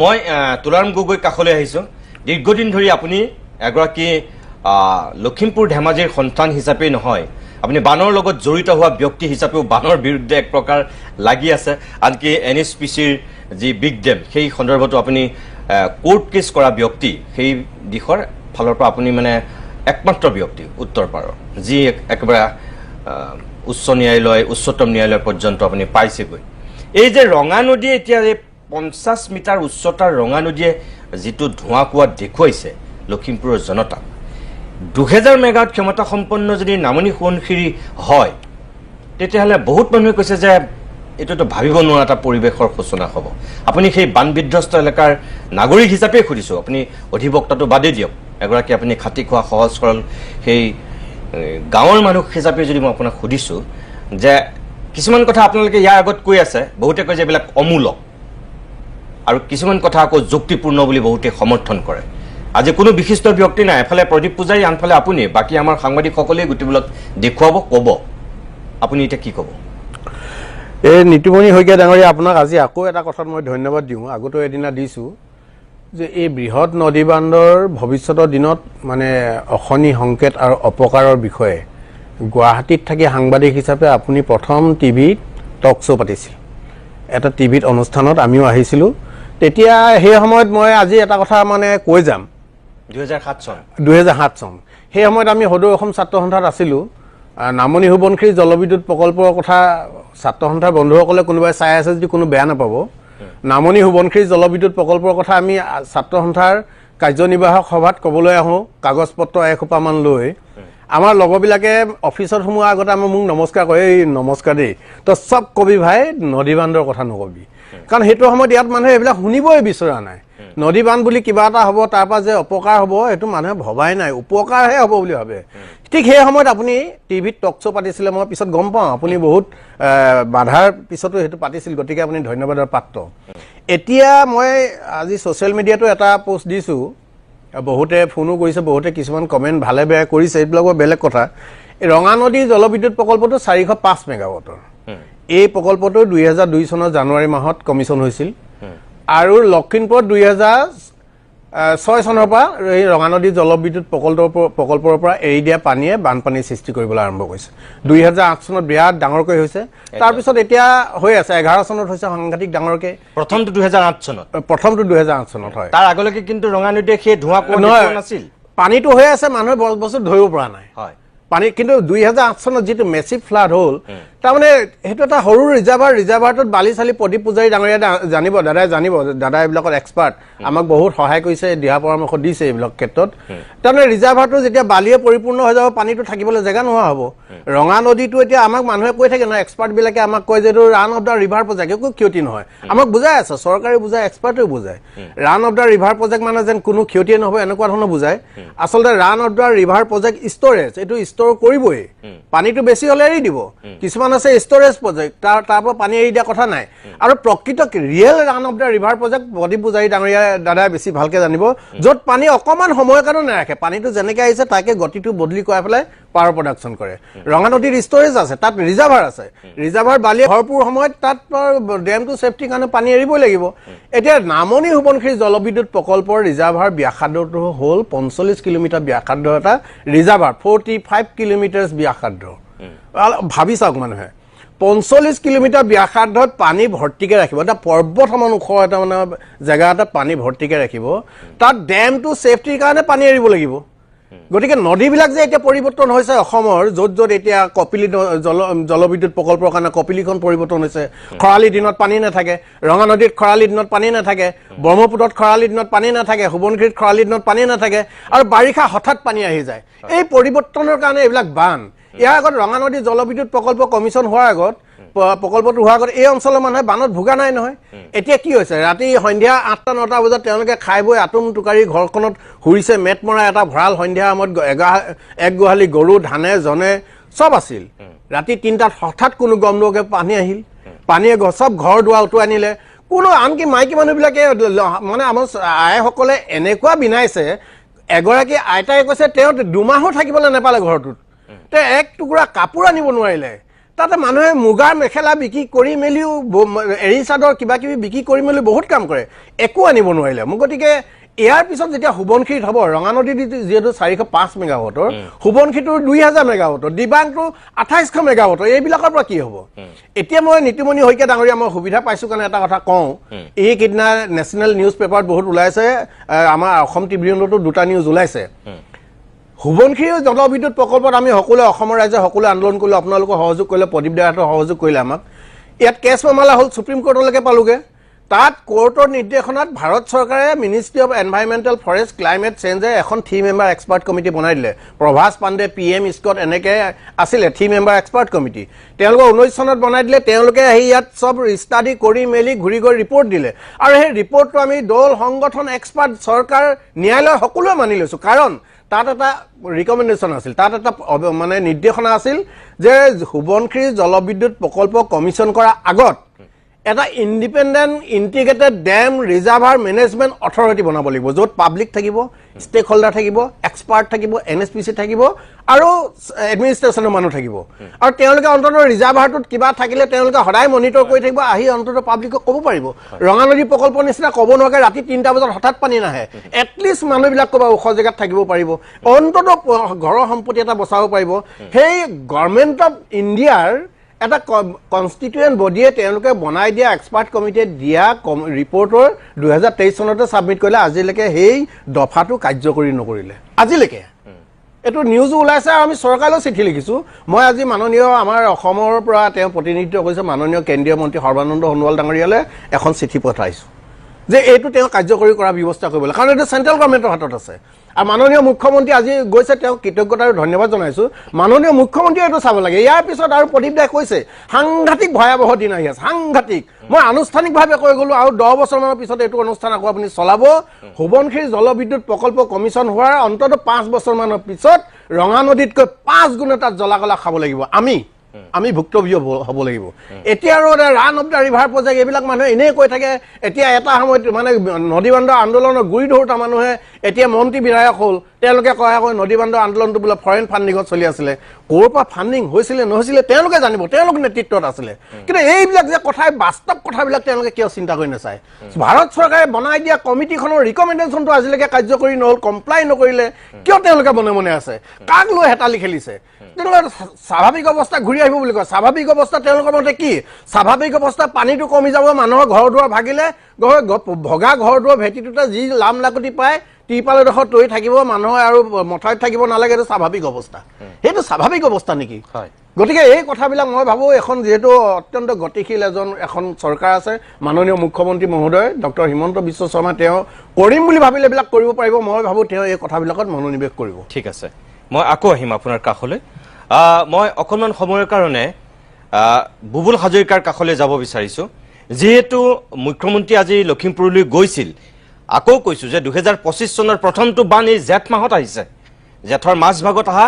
মই তুলাৰাম গগৈ কাষলৈ আহিছোঁ। দীৰ্ঘদিন ধৰি আপুনি এগৰাকী লখিমপুৰ ধেমাজিৰ সন্তান হিচাপেই নহয় আপুনি বানৰ লগত জড়িত হোৱা ব্যক্তি হিচাপেও বানৰ বিৰুদ্ধে এক প্ৰকাৰ লাগি আছে। আনকি এন এছ পি চিৰ যি বিগ ডেম সেই সন্দৰ্ভতো আপুনি কোৰ্ট কেছ কৰা ব্যক্তি সেই দিশৰ ফালৰ পৰা আপুনি মানে একমাত্ৰ ব্যক্তি উত্তৰ পাৰৰ যি এক- একেবাৰে উচ্চ ন্যায়ালয় উচ্চতম ন্যায়ালয় পৰ্যন্ত আপুনি পাইছেগৈ। এই যে ৰঙা নদীয়ে এতিয়া পঞ্চাছ মিটাৰ উচ্চতাৰ ৰঙা নদীয়ে যিটো ধোঁৱা কোৱা দেখুৱাইছে লখিমপুৰৰ জনতাক। দুহেজাৰ মেগাৱাট ক্ষমতা সম্পন্ন যদি নামনি সোৱণশিৰি হয় তেতিয়াহ'লে বহুত মানুহে কৈছে যে এইটোতো ভাবিব নোৱাৰা এটা পৰিৱেশৰ সূচনা হ'ব। আপুনি সেই বান বিধ্বস্ত এলেকাৰ নাগৰিক হিচাপেই সুধিছোঁ। আপুনি অধিবক্তাটো বাদেই দিয়ক। এগৰাকী আপুনি খাটি খোৱা সহজ সৰল সেই গাঁৱৰ মানুহ হিচাপে যদি মই আপোনাক সুধিছোঁ যে কিছুমান কথা আপোনালোকে ইয়াৰ আগত কৈ আছে বহুতে যে এইবিলাক অমূলক। আৰু কিছুমান কথা আকৌ যুক্তিপূৰ্ণ বুলি বহুতে সমৰ্থন কৰে। আজি কোনো বিশিষ্ট ব্যক্তি নাই এফালে প্ৰদীপ পূজাৰী আনফালে আপুনি বাকী আমাৰ সাংবাদিকসকলেই গোটেইবিলাক দেখুৱাব ক'ব। আপুনি এতিয়া কি ক'ব? এই নীতিমণি শইকীয়া ডাঙৰীয়া আপোনাক আজি আকৌ এটা কথাত মই ধন্যবাদ দিওঁ। আগতো এদিনা দিছোঁ যে এই বৃহৎ নদী বান্ধৰ ভৱিষ্যতৰ দিনত মানে অশনি সংকেত আৰু অপকাৰৰ বিষয়ে গুৱাহাটীত থাকি সাংবাদিক হিচাপে আপুনি প্ৰথম টিভিত টক শ্ব' পাতিছিল। এটা টিভিত অনুষ্ঠানত আমিও আহিছিলোঁ। তেতিয়া সেই সময়ত মই আজি এটা কথা মানে কৈ যাম। দুহেজাৰ সাত চন। দুহেজাৰ সাত চন। সেই সময়ত আমি সদৌ অসম ছাত্ৰ সন্থাত আছিলোঁ। নামনি সোৱণশিৰি জলবিদ্যুৎ প্ৰকল্পৰ কথা ছাত্ৰ সন্থাৰ বন্ধুসকলে কোনোবাই চাই আছে যদি কোনো বেয়া নাপাব। নামনি সোৱণশিৰি জলবিদ্যুৎ প্ৰকল্পৰ কথা আমি ছাত্ৰ সন্থাৰ কাৰ্যনিৰ্বাহক সভাত ক'বলৈ আহোঁ। কাগজ পত্ৰ এসোপামান লৈ। আমাৰ লগৰবিলাকে অফিচত সোমোৱাৰ আগতে আমাৰ মোক নমস্কাৰ কৰে এই নমস্কাৰ দেই। তই চব কবি ভাই নদী বান্ধৰ কথা নকবি। কাৰণ সেইটো সময়ত ইয়াত মানুহে এইবিলাক শুনিবই বিচৰা নাই। নদী বান্ধ বুলি কিবা এটা হ'ব তাৰ পৰা যে অপকাৰ হ'ব সেইটো মানুহে ভবাই নাই। উপকাৰহে হ'ব বুলি ভাবে। ঠিক সেই সময়ত আপুনি টিভিত টক শ্ব' পাতিছিলে মই পিছত গম পাওঁ। আপুনি বহুত বাধাৰ পিছতো সেইটো পাতিছিল। গতিকে আপুনি ধন্যবাদৰ পাত্ৰ। এতিয়া মই আজি ছ'চিয়েল মিডিয়াতো এটা পোষ্ট দিছোঁ। বহুতে ফোনো কৰিছে বহুতে কিছুমান কমেণ্ট ভালে বেয়া কৰিছে। এইবিলাক বাৰু বেলেগ কথা। ৰঙা নদী জলবিদ্যুৎ প্ৰকল্পটো চাৰিশ পাঁচ মেগাৱাটৰ। এই প্ৰকল্পটো দুই হাজাৰ দুই চনৰ জানুৱাৰী মাহত কমিশ্যন হৈছিল। আৰু লখিমপুৰত দুই হাজাৰ ছয় চনৰ পৰা এই ৰঙা নদী জলবিদ্যুৎ প্ৰকল্পৰ পৰা- প্ৰকল্পৰ পৰা এৰি দিয়া পানীয়ে বানপানীৰ সৃষ্টি কৰিবলৈ আৰম্ভ কৰিছে। দুই হাজাৰ আঠ চনত বিৰাট ডাঙৰকৈ হৈছে। তাৰপিছত এতিয়া হৈ আছে। এঘাৰ চনত হৈছে সাংঘাতিক ডাঙৰকৈ। প্ৰথমটো দুহেজাৰ আঠ চনত? প্ৰথমটো দুহেজাৰ আঠ চনত হয়। তাৰ আগলৈকে কিন্তু ৰঙা নদীয়ে সেই ধোঁৱা নহয় নাছিল। পানীটো হৈ আছে মানুহে বস্তু ধৰিব পৰা নাই। হয়। পানী কিন্তু দুই হাজার আট চনত যিটো মেচিভ ফ্লাড হ'ল তাৰমানে সেইটো এটা সৰু ৰিজাৰ্ভাৰ ৰিজাৰ্ভাৰটোত বালি চালি প্ৰদীপ পূজাৰী ডাঙৰীয়া জানিব দাদাই জানিব দাদা এইবিলাকত এক্সপাৰ্ট আমাক বহুত সহায় কৰিছে দিহা পৰামৰ্শ দিছে এইবিলাক ক্ষেত্ৰত। তাৰমানে ৰিজাৰ্ভাৰটো যেতিয়া বালিয়ে পৰিপূৰ্ণ হৈ যাব পানীটো থাকিবলৈ জেগা নোহোৱা হ'ব। ৰঙা নদীটো এতিয়া আমাক মানুহে কৈ থাকে নহয় এক্সপাৰ্টবিলাকে আমাক কয় যে এইটো run of the river project একো ক্ষতি নহয়। আমাক বুজাই আছে চৰকাৰে বুজায় এক্সপাৰ্টেও বুজায়। Run of the river project মানে যেন কোনো ক্ষতিয়ে নহ'ব এনেকুৱা ধৰণৰ বুজায়। আচলতে run of the river project storage এইটো ষ্ট'ৰ কৰিবই। পানীটো বেছি হ'লে এৰি দিব। কিছুমান আছে ষ্ট'ৰেজ প্ৰজেক্ট তাৰ তাৰ পৰা পানী এৰি দিয়া কথা নাই। আৰু প্ৰকৃত real run of the river project Pradip Pujari ডাঙৰীয়া দাদাই বেছি ভালকে জানিব য'ত পানী অকণমান সময়ৰ কাৰণে নাৰাখে। পানীটো যেনেকে আহিছে তাকে গতিটো বদলি কৰাই পেলাই পাৱাৰ প্ৰডাকশ্যন কৰে। ৰঙা নদীৰ ষ্ট'ৰেজ আছে তাত ৰিজাৰ্ভাৰ আছে। ৰিজাৰ্ভাৰ বালিয়ে ভৰপূৰ সময়ত তাত ডেমটো ছেফটিৰ কাৰণে পানী এৰিবই লাগিব। এতিয়া নামনি সোৱণশিৰি জলবিদ্যুৎ প্ৰকল্পৰ ৰিজাৰ্ভাৰ ব্যাসাৰ্ধটো হ'ল পঞ্চল্লিছ কিলোমিটাৰ ব্যাসাৰ্ধ এটা ৰিজাৰ্ভাৰ ফৰ্টি ফাইভ কিলোমিটাৰ্ছ ব্যাসাৰ্ধ। ভাবি চাওক মানুহে পঞ্চল্লিছ কিলোমিটাৰ ব্যাসাৰ্ধত পানী ভৰ্তিকে ৰাখিব। এটা পৰ্বত সমান ওখ এটা মানে জেগা এটাত পানী ভৰ্তিকে ৰাখিব। তাত ডেমটো ছেফটিৰ কাৰণে পানী এৰিব লাগিব। গতিকে নদীবিলাক যে এতিয়া পৰিৱৰ্তন হৈছে অসমৰ য'ত য'ত এতিয়া কপিলি জল জলবিদ্যুৎ প্ৰকল্পৰ কাৰণে কপিলিখন পৰিৱৰ্তন হৈছে। খৰালি দিনত পানী নাথাকে। ৰঙা নদীত খৰালি দিনত পানী নাথাকে। ব্ৰহ্মপুত্ৰত খৰালি দিনত পানী নাথাকে। সোৱণশিৰিত খৰালি দিনত পানী নাথাকে। আৰু বাৰিষা হঠাৎ পানী আহি যায়। এই পৰিৱৰ্তনৰ কাৰণে এইবিলাক বান। ইয়াৰ আগত ৰঙা নদী জলবিদ্যুৎ প্ৰকল্প কমিশ্যন হোৱাৰ আগত প্ৰকল্পটো হোৱাৰ আগত এই অঞ্চলৰ মানুহে বানত ভোগা নাই নহয়। এতিয়া কি হৈছে? ৰাতি সন্ধিয়া আঠটা নটা বজাত তেওঁলোকে খাই বৈ আতুম টোকাৰি ঘৰখনত শুইছে মেট মৰা এটা ভঁৰাল সন্ধিয়া সময়ত এক গোহালি গৰু ধানে জনে চব আছিল। ৰাতি তিনিটাত হঠাৎ কোনো গম লগে পানী আহিল। পানীয়ে চব ঘৰ দুৱাৰ উটুৱাই নিলে কোনো আনকি মাইকী মানুহবিলাকে মানে আমাৰ আইসকলে এনেকুৱা বিনাইছে এগৰাকী আইতাই কৈছে তেওঁ দুমাহো থাকিবলৈ নাপালে ঘৰটোত। তেওঁ এক টুকুৰা কাপোৰ আনিব নোৱাৰিলে। তাতে মানুহে মুগাৰ মেখেলা বিক্ৰী কৰি মেলিও এৰী চাদৰ কিবা কিবি বিক্ৰী কৰি মেলি বহুত কাম কৰে। একো আনিব নোৱাৰিলে। মোক গতিকে ইয়াৰ পিছত যেতিয়া সোৱণশিৰিত হ'ব ৰঙানদী যিহেতু চাৰিশ পাঁচ মেগাৱাটৰ সোৱণশিৰিটোৰ দুই হাজাৰ মেগাৱাটৰ দিবাংটো আঠাইছশ মেগাৱাটৰ এইবিলাকৰ পৰা কি হ'ব? এতিয়া মই নীতিমণি শইকীয়া ডাঙৰীয়া মই সুবিধা পাইছো কাৰণে এটা কথা কওঁ। এইকেইদিনা নেশ্যনেল নিউজ পেপাৰত বহুত ওলাইছে আমাৰ অসম ট্ৰিবিউনতো দুটা নিউজ ওলাইছে। সোৱণশিৰি জলবিদ্যুৎ প্ৰকল্পত আমি সকলোৱে অসমৰ ৰাইজে সকলোৱে আন্দোলন কৰিলোঁ আপোনালোকে সহযোগ কৰিলে প্ৰদীপ দাহঁতে সহযোগ কৰিলে আমাক। ইয়াত কেছ মামলা হ'ল সুপ্ৰিম কোৰ্টলৈকে পালোগে। তাত কোৰ্টৰ নিৰ্দেশনাত ভাৰত চৰকাৰে ministry of environmental forest climate চেঞ্জে এখন থ্ৰী মেম্বাৰ এক্সপাৰ্ট কমিটি বনাই দিলে। Prabhas Pandey P M Scott এনেকৈ আছিলে থ্ৰী মেম্বাৰ এক্সপাৰ্ট কমিটি তেওঁলোকে ঊনৈছ চনত বনাই দিলে তেওঁলোকে আহি ইয়াত চব ষ্টাডি কৰি মেলি ঘূৰি গৈ ৰিপৰ্ট দিলে। আৰু সেই ৰিপৰ্টটো আমি দল সংগঠন এক্সপাৰ্ট চৰকাৰ ন্যায়ালয় সকলোৱে মানি লৈছোঁ। কাৰণ তাত এটা ৰিকমেণ্ডেশ্যন আছিল। তাত এটা মানে নিৰ্দেশনা আছিল যে সোৱণশিৰি জলবিদ্যুৎ প্ৰকল্প কমিশ্যন কৰাৰ আগত এটা independent integrated dam reservoir management authority বনাব লাগিব য'ত পাব্লিক থাকিব ষ্টেক হোল্ডাৰ থাকিব এক্সপাৰ্ট থাকিব এন এছ পি চি থাকিব আৰু এডমিনিষ্ট্ৰেশ্যনৰ মানুহ থাকিব। আৰু তেওঁলোকে অন্ততঃ ৰিজাৰ্ভাৰটোত কিবা থাকিলে তেওঁলোকে সদায় মনিটৰ কৰি থাকিব আহি অন্ততঃ পাব্লিকক ক'ব পাৰিব। ৰঙানদী প্ৰকল্পৰ নিচিনা ক'ব নোৱাৰাকৈ ৰাতি তিনিটা বজাত হঠাৎ পানী নাহে। এটলিষ্ট মানুহবিলাক ক'ৰবাত ওখ জেগাত থাকিব পাৰিব। অন্ততঃ ঘৰৰ সম্পত্তি এটা বচাব পাৰিব। সেই গভৰ্ণমেণ্ট অফ ইণ্ডিয়াৰ এটা কনষ্টিটিউৱেণ্ট বডিয়ে তেওঁলোকে বনাই দিয়া এক্সপাৰ্ট কমিটিয়ে দিয়া কম- ৰিপৰ্টৰ দুহেজাৰ তেইছ চনতে ছাবমিট কৰিলে আজিলৈকে সেই দফাটো কাৰ্যকৰী নকৰিলে। আজিলৈকে। এইটো নিউজো ওলাইছে আৰু আমি চৰকাৰলৈও চিঠি লিখিছোঁ। মই আজি মাননীয় আমাৰ অসমৰ পৰা তেওঁ প্ৰতিনিধিত্ব কৰিছে মাননীয় কেন্দ্ৰীয় মন্ত্ৰী সৰ্বানন্দ সোণোৱাল ডাঙৰীয়ালৈ এখন চিঠি পঠাইছোঁ। যে এইটো তেওঁ কাৰ্যকৰী কৰাৰ ব্যৱস্থা কৰিব লাগে কাৰণ এইটো চেণ্ট্ৰেল গভৰ্ণমেণ্টৰ হাতত আছে। আৰু মাননীয় মুখ্যমন্ত্ৰী আজি গৈছে তেওঁক কৃতজ্ঞতা আৰু ধন্যবাদ জনাইছোঁ। মাননীয় মুখ্যমন্ত্ৰীয়ে এইটো চাব লাগে। ইয়াৰ পিছত আৰু প্ৰদীপ দাই কৈছে সাংঘাতিক ভয়াৱহ দিন আহি আছে সাংঘাতিক। মই আনুষ্ঠানিকভাৱে কৈ গ'লো আৰু দহ বছৰমানৰ পিছত এইটো অনুষ্ঠান আকৌ আপুনি চলাব। সোৱণশিৰি জলবিদ্যুৎ প্ৰকল্প কমিশ্যন হোৱাৰ অন্ততঃ পাঁচ বছৰমানৰ পিছত ৰঙা নদীতকৈ পাঁচ গুণে তাত জ্বলা খাব লাগিব। আমি আমি ভুক্তভোগী হ'ব হ'ব লাগিব। এতিয়া আৰু run of the river project এইবিলাক মানুহে এনেই কৈ থাকে এতিয়া এটা সময়ত মানে নদী বান্ধৰ আন্দোলনৰ গুৰি ধৰোঁতা মানুহে এতিয়া মন্ত্ৰী বিধায়ক হ'ল। তেওঁলোকে কয় আকৌ নদী বান্ধৰ আন্দোলনটো বোলে ফৰেইন ফাণ্ডিঙত চলি আছিলে। ক'ৰ পৰা ফাণ্ডিং হৈছিলে, নহৈছিলে, তেওঁলোকে জানিব, তেওঁলোক নেতৃত্বত আছিলে। কিন্তু এইবিলাক যে কথাই, বাস্তৱ কথাবিলাক তেওঁলোকে কিয় চিন্তা কৰি নাচায়? ভাৰত চৰকাৰে বনাই দিয়া কমিটিখনৰ ৰিকমেণ্ডেশ্যনটো আজিলৈকে কাৰ্যকৰী নহ'ল কমপ্লাই নকৰিলে, কিয় তেওঁলোকে মনে মনে আছে? কাক লৈ হেতালি খেলিছে? তেওঁলোকে স্বাভাৱিক অৱস্থা ঘূৰি আহিব বুলি কয়। স্বাভাৱিক অৱস্থা তেওঁলোকৰ মতে কি? স্বাভাৱিক অৱস্থা পানীটো কমি যাব, মানুহৰ ঘৰ দুৱাৰ ভাগিলে ভগা ঘৰ দুৱাৰ ভেটিটোতে যি লাম লাকতি পায় টিৰপাল এডোখৰ তৰি থাকিব মানুহে আৰু মথাউৰিত থাকিব নালাগে এইটো স্বাভাৱিক অৱস্থা। সেইটো স্বাভাৱিক অৱস্থা নেকি? হয়। গতিকে এই কথাবিলাক মই ভাবোঁ এখন যিহেতু অত্যন্ত গতিশীল এজন এখন চৰকাৰ আছে মাননীয় মুখ্যমন্ত্ৰী মহোদয় ডক্টৰ হিমন্ত বিশ্ব শৰ্মা তেওঁ কৰিম বুলি ভাবিলে এইবিলাক কৰিব পাৰিব মই ভাবোঁ তেওঁ এই কথাবিলাকত মনোনিৱেশ কৰিব। ঠিক আছে। মই আকৌ আহিম আপোনাৰ কাষলৈ। মই অকণমান সময়ৰ কাৰণে বুবুল হাজৰিকাৰ কাষলৈ যাব বিচাৰিছোঁ। যিহেতু মুখ্যমন্ত্ৰী আজি লখিমপুৰলৈ গৈছিল আকৌ কৈছোঁ যে দুহেজাৰ পঁচিছ চনৰ প্ৰথমটো বান এই জেঠ মাহত আহিছে। জেঠৰ মাজভাগত অহা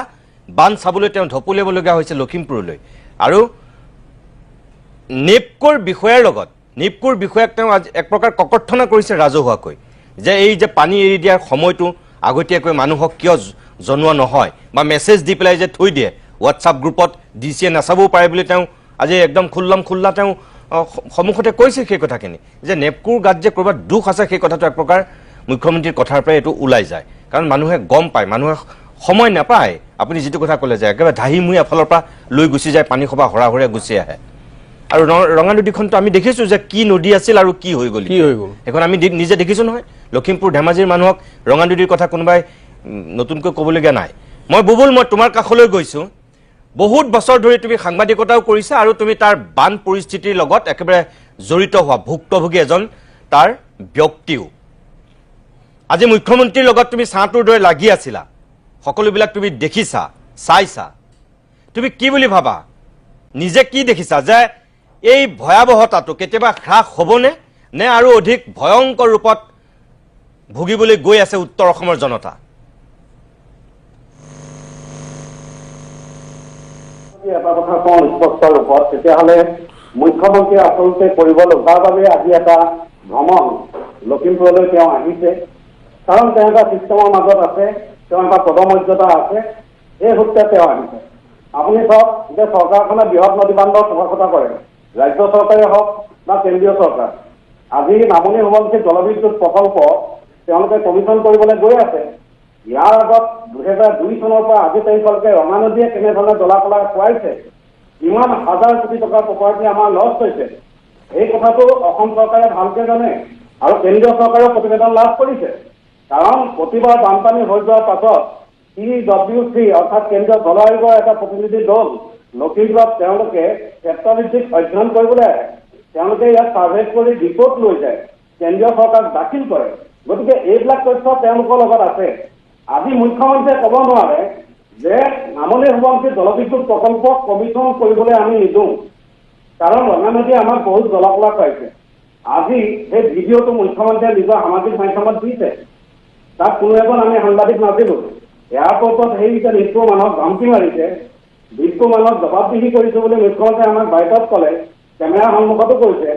বান চাবলৈ তেওঁ ঢপলিয়াবলগীয়া হৈছে লখিমপুৰলৈ। আৰু নেপকোৰ বিষয়াৰ লগত নেপকোৰ বিষয়াক তেওঁ আজি এক প্ৰকাৰ ককৰ্থনা কৰিছে ৰাজহুৱাকৈ যে এই যে পানী এৰি দিয়াৰ সময়টো আগতীয়াকৈ মানুহক কিয় জনোৱা নহয় বা মেছেজ দি পেলাই যে থৈ দিয়ে হোৱাটছআপ গ্ৰুপত ডি চিয়ে নাচাবও পাৰে বুলি তেওঁ আজি একদম খোল্লাম খোল্লা তেওঁ সন্মুখতে কৈছে সেই কথাখিনি যে নেপকোৰ গাত যে ক'ৰবাত দুখ আছে সেই কথাটো এক প্ৰকাৰ মুখ্যমন্ত্ৰীৰ কথাৰ পৰাই এইটো ওলাই যায়। কাৰণ মানুহে গম পায় মানুহে সময় নাপায়। আপুনি যিটো কথা ক'লে যে একেবাৰে ধাহিমুহি এফালৰ পৰা লৈ গুচি যায় পানী সভা হৰা হৰে গুচি আহে। আৰু ৰঙা নদীখনতো আমি দেখিছোঁ যে কি নদী আছিল আৰু কি হৈ গ'ল। কি হৈ গ'ল? সেইখন আমি নিজে দেখিছোঁ নহয়। লখিমপুৰ ধেমাজিৰ মানুহক ৰঙা নদীৰ কথা কোনোবাই নতুনকৈ ক'বলগীয়া নাই। মই বুবুল মই তোমাৰ কাষলৈ গৈছোঁ। বহুত বছৰ ধৰি তুমি সাংবাদিকতাও কৰিছা আৰু তুমি তাৰ বান পৰিস্থিতিৰ লগত একেবাৰে জড়িত হোৱা ভুক্তভোগী এজন তাৰ ব্যক্তিও। আজি মুখ্যমন্ত্ৰীৰ লগত তুমি ছাঁটোৰ দৰে লাগি আছিলা। সকলোবিলাক তুমি দেখিছা চাইছা। তুমি কি বুলি ভাবা? নিজে কি দেখিছা যে এই ভয়াৱহতাটো কেতিয়াবা হ্ৰাস হ'বনে নে আৰু অধিক ভয়ংকৰ ৰূপত ভুগিবলৈ গৈ আছে উত্তৰ অসমৰ জনতা? কথা কওঁ, স্পষ্ট ৰূপত তেতিয়াহ'লে মুখ্যমন্ত্ৰীয়ে আচলতে কৰিব লগাৰ বাবে আজি এটা ভ্ৰমণ লখিমপুৰলৈ তেওঁ আহিছে, কাৰণ তেওঁ এটা চিষ্টেমৰ মাজত আছে, তেওঁ এটা পদমৰ্যাদা আছে, এই সূত্ৰে তেওঁ আহিছে। আপুনি চাওক যে চৰকাৰখনে বৃহৎ নদী বান্ধৰ পোষকতা কৰে ৰাজ্য চৰকাৰে হওক বা কেন্দ্ৰীয় চৰকাৰ। আজি নামনি সমষ্টিত জলবিদ্যুৎ প্ৰকল্প তেওঁলোকে কমিশ্যন কৰিবলৈ গৈ আছে ইয়াৰ আগত দুহেজাৰ দুই চনৰ পৰা আজি তাৰিখলৈকে ৰঙা নদীয়ে কেনেধৰণে জলাকলা খুৱাইছে। কিমান হাজাৰ কোটি টকাৰ প্ৰপাৰ্টি আমাৰ লছ হৈছে। এই কথাটো অসম চৰকাৰে ভালকে জানে আৰু কেন্দ্ৰীয় চৰকাৰেও প্ৰতিবেদন লাভ কৰিছে। কাৰণ প্ৰতিবাৰ বানপানী হৈ যোৱাৰ পাছত ই ডব্লিউ চি অৰ্থাৎ কেন্দ্ৰীয় জল আয়োগৰ এটা প্ৰতিনিধি দল লখিমপুৰত তেওঁলোকে ক্ষেত্ৰভিত্তিক অধ্যয়ন কৰিবলৈ আহে। তেওঁলোকে ইয়াত ছাৰ্ভে কৰি ৰিপৰ্ট লৈ যায়। কেন্দ্ৰীয় চৰকাৰক দাখিল কৰে। গতিকে এইবিলাক তথ্য তেওঁলোকৰ লগত আছে। আজি মুখ্যমন্ত্ৰীয়ে ক'ব নোৱাৰে যে নামনি সমষ্টিত জলবিদ্যুৎ প্ৰকল্প কমিশ্যন কৰিবলৈ আমি নিদিওঁ। কাৰণ ৰঙা নদীয়ে আমাক বহুত জলাকলা খুৱাইছে আজি সেই ভিডিঅ'টো মুখ্যমন্ত্ৰীয়ে নিজৰ সামাজিক মাধ্যমত দিছে। তাত কোনো এজন আমি সাংবাদিক নাছিলো। এয়াৰপৰ্টত সেই যে নিষ্ঠু মানুহক ধমকি মাৰিছে। নিষ্ঠু মানুহক জবাবদিহি কৰিছো বুলি মুখ্যমন্ত্ৰীয়ে আমাক বাইকত ক'লে। কেমেৰাৰ সন্মুখতো কৈছে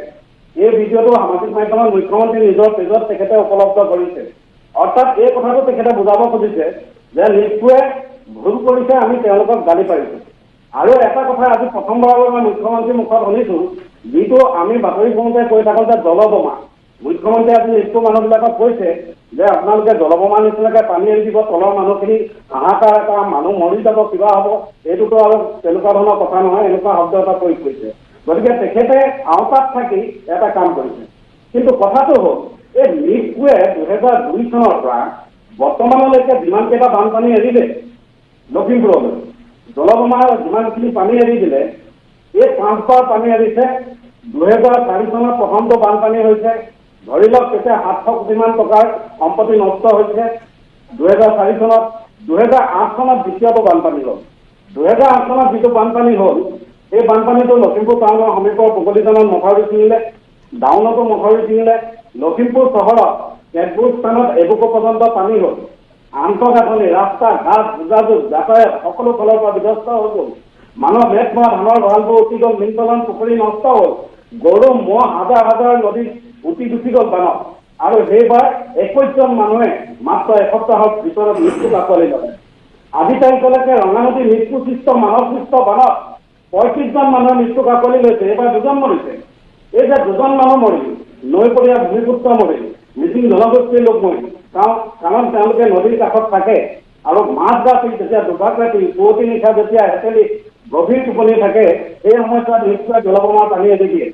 এই ভিডিঅ'টো সামাজিক মাধ্যমত মুখ্যমন্ত্ৰী নিজৰ পেজত তেখেতে উপলব্ধ কৰিছে। অৰ্থাৎ এই কথাটো তেখেতে বুজাব খুজিছে যে নিষ্ঠুৱে ভুল কৰিছে আমি তেওঁলোকক গালি পাৰিছো। আৰু এটা কথা আজি প্ৰথমবাৰৰ বাবে মুখ্যমন্ত্ৰীৰ মুখত শুনিছো যিটো আমি বাতৰি শুনোতে কৈ থাকোঁ যে জলবোমা। মুখ্যমন্ত্ৰীয়ে আজি নিষ্ঠু মানুহবিলাকক কৈছে যে আপোনালোকে জলবোমা নিচিনাকে পানী এৰি দিব তলৰ মানুহখিনি হাহাকাৰ এটা মানুহ মৰি যাব কিবা হ'ব এইটোতো আৰু তেনেকুৱা ধৰণৰ কথা নহয় এনেকুৱা শব্দ এটা প্ৰয়োগ কৰিছে। গতিকে তেখেতে আওতাত থাকি এটা কাম কৰিছে। কিন্তু কথাটো হ'ল এই নিষ্ঠুৱে দুহেজাৰ দুই চনৰ পৰা বৰ্তমানলৈকে যিমানকেইটা বানপানী এৰিলে লখিমপুৰলৈ জলবোমাৰ যিমানখিনি পানী এৰি দিলে এই পাঁচবাৰ পানী এৰিছে দুহেজাৰ চাৰি চনত প্ৰথমটো বানপানী হৈছে ধৰি লওক তেতিয়া সাতশ কোটিমান টকাৰ সম্পত্তি নষ্ট হৈছে দুহেজাৰ চাৰি চনত দুহেজাৰ আঠ চনত দ্বিতীয়টো বানপানী হ'ল। দুহেজাৰ আঠ চনত যিটো বানপানী হ'ল এই বানপানীটো লখিমপুৰ টাউনৰ সমীপৰ পুকলিজনত মথাউৰি ছিঙিলে ডাউনতো মথাউৰি ছিঙিলে লখিমপুৰ চহৰত কেতবোৰ স্থানত এবুকু পৰ্যন্ত পানী হ'ল। আন্তঃগাঁথনি ৰাস্তা, ঘাট, যোগাযোগ, যাতায়াত সকলো ফালৰ পৰা বিধ্বস্ত হৈ গ'ল। মানুহ মেট মৰা ধানৰ ভঁৰালবোৰ উঠি গ'ল মীনপালন পুখুৰী নষ্ট হ'ল। গৰু, ম'হ, হাজাৰ হাজাৰ নদীত উটি গুচি গ'ল বানত। আৰু সেইবাৰ একৈশজন মানুহে মাত্ৰ এসপ্তাহৰ ভিতৰত মৃত্যু আঁকোৱালি ল'লে আজি তাৰিখলৈকে ৰঙা নদী মৃত্যুসৃষ্ট মানৱ সৃষ্ট বানত পঁয়ত্ৰিশজন মানুহৰ মৃত্যু আঁকোৱালি লৈছে এইবাৰ দুজন মৰিছে। এই যে দুজন মানুহ মৰিল নৈপৰীয়া ভূমিপুত্ৰ মৰিল মিচিং জনগোষ্ঠীৰ লোক মৰিল কাৰণ কাৰণ তেওঁলোকে নদীৰ কাষত থাকে আৰু মাছ ৰাতি যেতিয়া দুভাগ ৰাতি পুৱতি নিশা যেতিয়া হেঁতেলি গভীৰ টোপনি থাকে, সেই সময়ছোৱাত নিশ্চয় জলবোমাৰ পানী এৰি দিয়ে।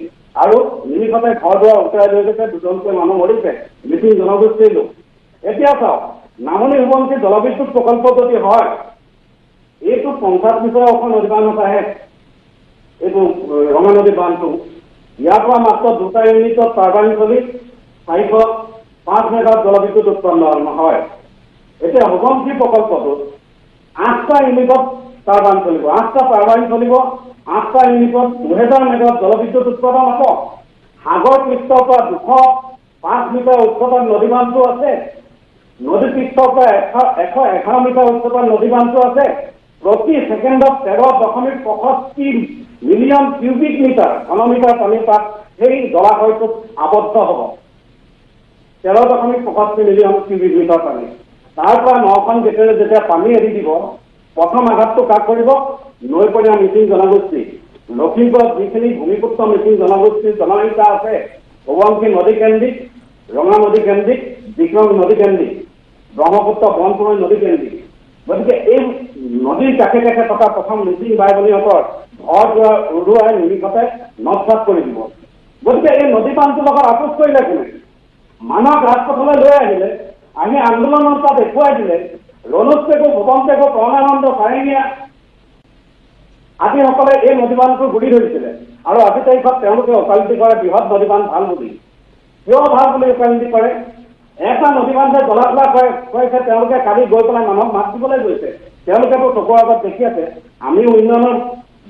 আৰু নিমিষতে ঘৰ দুৱাৰ উতৰাই লৈ গৈছে, দুজনকৈ মানুহ মৰিছে, মিচিং জনগোষ্ঠীৰ লোক। এতিয়া চাওক, নামনি সোৱণশিৰি জলবিদ্যুৎ প্ৰকল্প যদি হয়, এইটো পঞ্চাছ মিটাৰ অসম নদী আহে এইটো ৰঙা নদী বান্ধটো। ইয়াৰ পৰা মাত্ৰ দুটা ইউনিটত টাৰ্বাইন চলি চাৰিশ পাঁচ মেগাত জলবিদ্যুৎ উৎপন্ন হয় এতিয়া সোৱণশিৰি প্ৰকল্পটোত আঠটা ইউনিটত টাৰ্বাইন চলিব আঠটা টাৰ্বাইন চলিব আঠটা ইউনিটত দুহেজাৰ মেগাত জলবিদ্যুৎ উৎপাদন হ'ব। সাগৰ পৃষ্ঠৰ পৰা দুশ পাঁচ মিটাৰ উচ্চতাৰ নদী বান্ধটো আছে। নদী পৃষ্ঠৰ পৰা এশ এশ এঘাৰ মিটাৰ উচ্চতাৰ নদী বান্ধটো আছে। প্ৰতি ছেকেণ্ডত তেৰ দশমিক পঁয়ষষ্ঠি মিলিয়ন কিউবিক মিটাৰ ঘনমিটাৰ পানী তাত সেই জলাশয়টোত আবদ্ধ হ'ব। তেৰ দশমিক পঁয়ষষ্ঠি মিলিয়ন কিউবিক মিটাৰ পানী। তাৰ পৰা নখন গেটেৰে যেতিয়া পানী এৰি দিব, প্ৰথম আঘাতটো কাক কৰিব? নৈপৰীয়া মিচিং জনগোষ্ঠী। লখিমপুৰত যিখিনি ভূমিপুত্ৰ মিচিং জনগোষ্ঠীৰ জনসংখ্যা আছে সোৱণশিৰি নদী কেন্দ্ৰিক, ৰঙা নদী কেন্দ্ৰিক, বিক্ৰম নদী কেন্দ্ৰিক, ব্ৰহ্মপুত্ৰ বনপুৰণি নদী কেন্দ্ৰিক। গতিকে এই নদীৰ কাষে কাষে থকা প্ৰথম মিচিং বাই ঘৰ দুৱাৰ উৰুৱাই নিমিষতে নদঘাট কৰি দিব। গতিকে এই নদী লগত আপোচ কৰিলে কোনে? মানুহক ৰাজপথলৈ লৈ আহিলে, আহি আন্দোলনৰ তাত দেখুৱাই দিলে ৰণোজ পেগু ভুৱন পেগু, প্ৰণানন্দ, চাৰিঙীয়া আদিসকলে এই নদীবান্ধটো গুৰি ধৰিছিলে। আৰু আজি তাৰিখত তেওঁলোকে ওকালতি কৰে বৃহৎ নদীবান্ধ ভালো বুলি কিয় ভালো বুলি ওকালতি কৰে? এটা নদীবান্ধে জলাশলা কৰে কৰিছে তেওঁলোকে কালি গৈ পেলাই মানুহক মাত দিবলৈ গৈছে। তেওঁলোকেতো চকুৰ আগত দেখি আছে আমি উন্নয়নৰ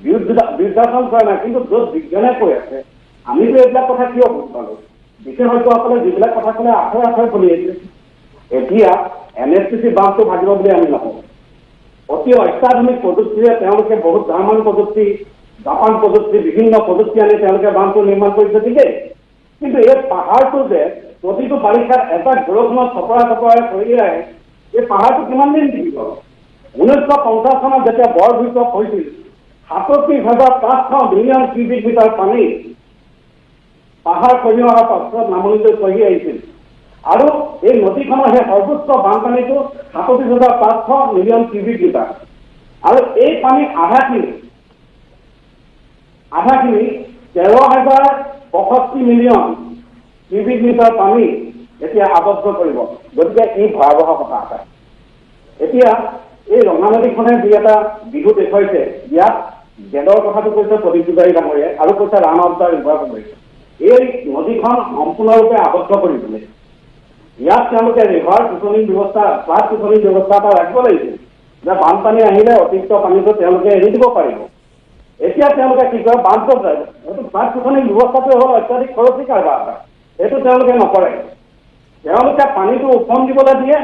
বিৰুদ্ধাচৰণ কৰা নাই কিন্তু য'ত বিজ্ঞানে কৈ আছে। আমিতো এইবিলাক কথা কিয় বুজ পালো? বিশেষজ্ঞসকলে যিবিলাক কথা ক'লে আখৰে আখৰে চলি আহিছে। এতিয়া এন এছ পি চি বান্ধটো ভাগিব বুলি আমি নকওঁ। অতি অত্যাধুনিক প্ৰযুক্তিৰে তেওঁলোকে বহুত জাৰ্মান প্ৰযুক্তি, জাপান প্ৰযুক্তি, বিভিন্ন প্ৰযুক্তি আনি তেওঁলোকে বান্ধটো নিৰ্মাণ কৰিছে ঠিকেই। কিন্তু এই পাহাৰটো যে প্ৰতিটো বাৰিষাত এটা বৰষুণত চপৰা চপৰাই কৰি আহে, এই পাহাৰটো কিমান দিন থাকিব ঊনৈছশ পঞ্চাছ চনত যেতিয়া বৰ ভূমিকম্প হৈছিল সাতত্ৰিশ হাজাৰ পাঁচশো মিলিয়ন কিউবিক মিটাৰ পানী পাহাৰ অহাৰ পাছত নামনিলৈ খহি আহিছিল। আৰু এই নদীখনৰ সেই সৰ্বোচ্চ বানপানীটো সাতত্ৰিশ হাজাৰ পাঁচশো মিলিয়ন কিউবিক মিটাৰ আৰু এই পানী আধাখিনি আধাখিনি তেৰ হাজাৰ পঁয়ষষ্ঠি মিলিয়ন কিউবিক মিটাৰ পানী এতিয়া আবদ্ধ কৰিব। গতিকে ই ভয়াৱহ কথা এটা। এতিয়া এই ৰঙা নদীখনে যি এটা বিহু দেখুৱাইছে, ইয়াত গেদৰ কথাটো কৈছে প্ৰদীপ পূজাৰী ডাঙৰীয়াই আৰু কৈছে ৰাম অৱতাৰ ব্যৱহাৰ কৰিছে এই নদীখন সম্পূৰ্ণৰূপে আবদ্ধ কৰিবলৈ ইয়াত তেওঁলোকে ৰিভাৰ টোচনিং ব্যৱস্থা ফ্লাড টোচনিং ব্যৱস্থা এটা ৰাখিব লাগিছিল যে বানপানী আহিলে অতিৰিক্ত পানীটো তেওঁলোকে এৰি দিব পাৰিব। এতিয়া তেওঁলোকে কি কৰে? বান্ধত যায় এইটো ফ্লাড টোচনিং ব্যৱস্থাটোৱে হ'ল অত্যাধিক খৰচী কাৰবাৰ এটা। এইটো তেওঁলোকে নকৰে। তেওঁলোকে পানীটো উফন দিবলৈ দিয়ে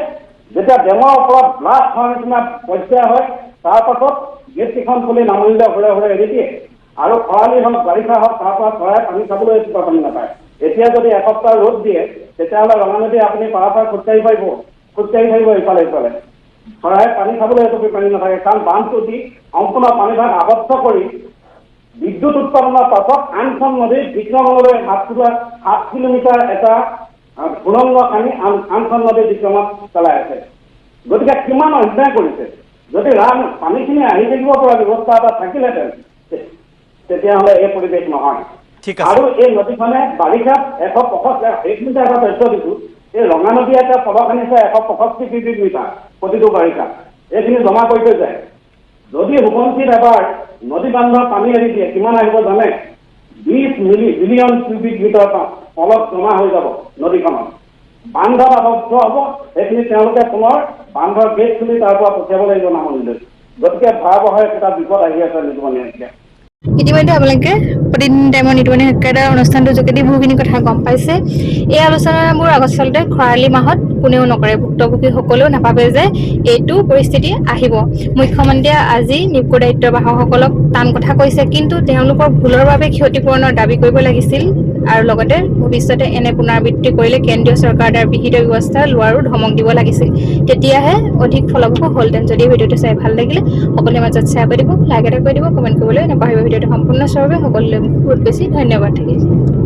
যেতিয়া ডেমৰ ওপৰত ব্লাষ্ট হোৱাৰ নিচিনা পৰ্যায় হয়, তাৰ পাছত গেট কেইখন খুলি নামনিলে ঘূৰে ঘূৰে এৰি দিয়ে। আৰু খৰালি হওক বাৰিষা হওক, তাৰ পৰা চৰাই পানী খাবলৈ এটুপা পানী নাপায়। এতিয়া যদি এসপ্তাহ ৰ'দ দিয়ে, তেতিয়াহ'লে ৰঙা নদী আপুনি পৰা খোজকাঢ়ি পাৰিব। খোজকাঢ়ি থাকিব ইফালে ইফালে চৰাই পানী খাবলৈ এটুপি পানী নাথাকে, কাৰণ বান্ধটো দি সম্পূৰ্ণ পানীভাগ আবদ্ধ কৰি বিদ্যুৎ উৎপাদনৰ পাছত আনখন নদীৰ বিক্ৰমণলৈ সাত কিলো- কিলোমিটাৰ এটা সুৰংগ খানি আন আনখন নদীৰ বিক্ৰমত চলাই আছে। গতিকে কিমান অন্যায় কৰিছে? যদি ৰাম পানীখিনি আহি থাকিব পৰা ব্যৱস্থা এটা থাকিলেহেঁতেন তেতিয়াহ'লে এই পৰিৱেশ নহয়। আৰু এই নদীখনে বাৰিষাত এশ পঁয়ষষ্ঠি এইখিনিতে এটা তথ্য দিছো। এই ৰঙা নদী এটা তলত আনিছে এশ পঁয়ষষ্ঠি কিউবিক মিটাৰ প্ৰতিটো বাৰিষাত। এইখিনি জমা কৰি থৈ যায়। যদি সোৱণশিত এবাৰ নদী বান্ধৰ পানী এৰি দিয়ে কিমান আহিব জানে? বিশ মিলি, বিলিয়ন কিউবিক মিটাৰ পা- তলত জমা হৈ যাব নদীখনত। বান্ধত আবদ্ধ হ'ব, সেইখিনি তেওঁলোকে পুনৰ বান্ধৰ গেট খুলি তাৰ পৰা পঠিয়াব লাগিব নামনিলৈ। গতিকে ভয়াৱহ এটা বিপদ আহি আছে নিগমনীয়া ইতিমধ্যে আপোনালোকে প্ৰতিদিন টাইমৰ নিতুমণি সাক্ষাৎকাৰ অনুষ্ঠানটোৰ যোগেদি বহুখিনি কথা গম পাইছে। এই আলোচনাবোৰ আচলতে খৰালি মাহত কোনেও নকৰে। ভুক্তভোগীসকলেও নাভাবে যে এইটো পৰিস্থিতি আহিব। মুখ্যমন্ত্ৰীয়ে আজি নিয়োগ দায়িত্ববাহকসকলক টান কথা কৈছে কিন্তু তেওঁলোকৰ ভুলৰ বাবে ক্ষতিপূৰণৰ দাবী কৰিব লাগিছিল। আৰু লগতে ভৱিষ্যতে এনে পুনৰাবৃত্তি কৰিলে কেন্দ্ৰীয় চৰকাৰৰ দ্বাৰা বিহিত ব্যৱস্থা লোৱাৰো ধমক দিব লাগিছিল। তেতিয়াহে অধিক ফলপ্ৰসূ হ'লহেঁতেন। যদি ভিডিঅ'টো চাই ভালো লাগিলে, সকলোৰে মাজত শ্বেয়াৰ কৰি দিব, লাইক এটা কৰি দিব, কমেণ্ট কৰিবলৈ নাপাহৰিব। ভিডিঅ'টো সম্পূৰ্ণ বাবে সকলোলৈ বহুত বেছি ধন্যবাদ থাকিল।